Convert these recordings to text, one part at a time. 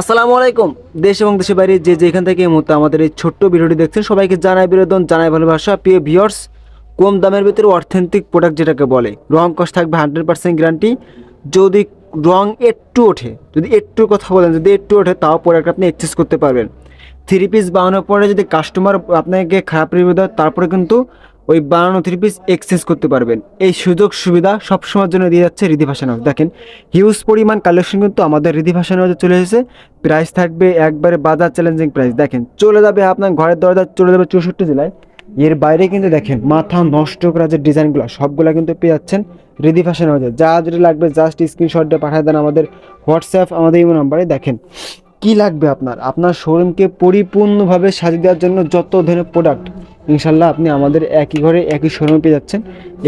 আসসালামু আলাইকুম। দেশ এবং দেশের বাইরে যে যেখান থেকে এই মুহূর্তে আমাদের এই ছোট্ট ভিডিওটি দেখছেন, সবাইকে জানাই বিনোদন, জানাই ভালোবাসা। প্রিয় ভিওর্স কম দামের ভিতরে অথেন্টিক প্রোডাক্ট যেটাকে বলে, রং কষ্ট থাকবে হান্ড্রেড পার্সেন্ট গ্যারান্টি যদি রং একটু ওঠে, যদি একটু কথা বলেন, যদি একটু ওঠে, তাও প্রোডাক্ট আপনি এক্সচেঞ্জ করতে পারবেন। থ্রি পিস বানানোর পরে যদি কাস্টমার আপনাকে খারাপ রিভিউ দেয়, তারপরে কিন্তু ওই বানানো থ্রি পিস এক্সচেঞ্জ করতে পারবেন। এই সুযোগ সুবিধা সবসময়ের জন্য দিয়ে যাচ্ছে রিদি ফ্যাশন দেখেন হিউজ পরিমাণ কালেকশন কিন্তু আমাদের রিদি ফ্যাশন হাউসে চলে এসেছে। প্রাইস থাকবে একবারে বাজার চ্যালেঞ্জিং প্রাইস দেখেন, চলে যাবে আপনার ঘরের দরজা চলে যাবে চৌষট্টি জেলায়। এর বাইরে কিন্তু দেখেন, মাথা নষ্ট করা যে ডিজাইনগুলো, সবগুলো কিন্তু পেয়ে যাচ্ছেন রিদি ফ্যাশন হাউসে যা যেটা লাগবে জাস্ট স্ক্রিনশট দিয়ে পাঠিয়ে দেন আমাদের হোয়াটসঅ্যাপ আমাদের ইমো নাম্বারে দেখেন, কি লাগবে আপনার? আপনার শোরুমকে পরিপূর্ণভাবে সাজিয়ে দেওয়ার জন্য যত ধরনের প্রোডাক্ট ইনশাল্লাহ আপনি আমাদের একই ঘরে একই শোরুমে পেয়ে যাচ্ছেন।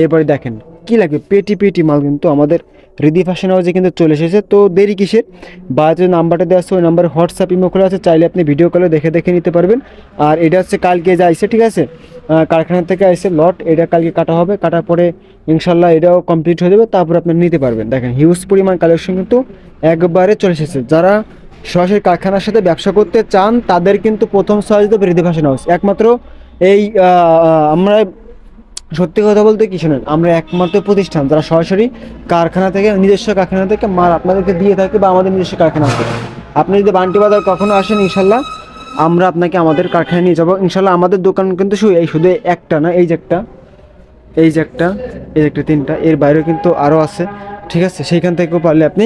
এরপরে দেখেন, কি লাগবে? পেটি পেটি মাল কিন্তু আমাদের রিদি ফ্যাশন হাউসে কিন্তু চলে এসেছে। তো দেরি কিসের? বা যে নাম্বারটা দেওয়া আছে, ওই নাম্বারে হোয়াটসঅ্যাপ ইমো খোলা আছে, চাইলে আপনি ভিডিও কলে দেখে দেখে নিতে পারবেন। আর এটা হচ্ছে কালকে যা আইসে, ঠিক আছে? কারখানা থেকে আইসে লট এটা কালকে কাটা হবে। কাটার পরে ইনশাল্লাহ এটাও কমপ্লিট হয়ে যাবে, তারপর আপনি নিতে পারবেন। দেখেন হিউজ পরিমাণ কালেকশন কিন্তু একবারে চলে এসেছে। যারা সরাসরি কারখানার সাথে ব্যবসা করতে চান, তাদের কিন্তু প্রথম সহজ দেবে রিদি ফ্যাশন হাউস একমাত্র এই আমরা সত্যি কথা বলতে কিছু নয় আমরা একমাত্র প্রতিষ্ঠান যারা সরাসরি কারখানা থেকে, নিজস্ব কারখানা থেকে মাল আপনাদেরকে দিয়ে থাকে বা আমাদের নিজস্ব কারখানা আছে আপনি যদি বান্টি বাজার কখনো আসেন, ইনশাল্লাহ আমরা আপনাকে আমাদের কারখানায় নিয়ে যাব। ইনশাল্লাহ আমাদের দোকান কিন্তু শুধু এই, শুধু একটা না, এই যে একটা, এই যে একটা, এই যে একটা তিনটা, এর বাইরেও কিন্তু আরও আছে। ঠিক আছে? সেইখান থেকেও পারলে আপনি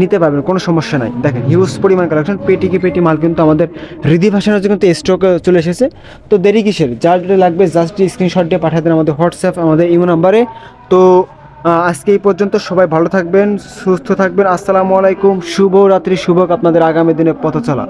নিতে পারবেন, কোনো সমস্যা নাই। দেখেন হিউজ পরিমাণ কালেকশন পেটি কি পেটি মাল কিন্তু আমাদের হৃদি হচ্ছে কিন্তু স্টকে চলে এসেছে। তো দেরি কিসের? যার লাগবে জাস্ট স্ক্রিনশট দিয়ে দেন আমাদের হোয়াটসঅ্যাপ আমাদের ইমো নাম্বারে তো আজকে এই পর্যন্ত সবাই ভালো থাকবেন, সুস্থ থাকবেন। আসসালামু আলাইকুম, শুভ রাত্রি শুভক আপনাদের আগামী দিনে পথ চলা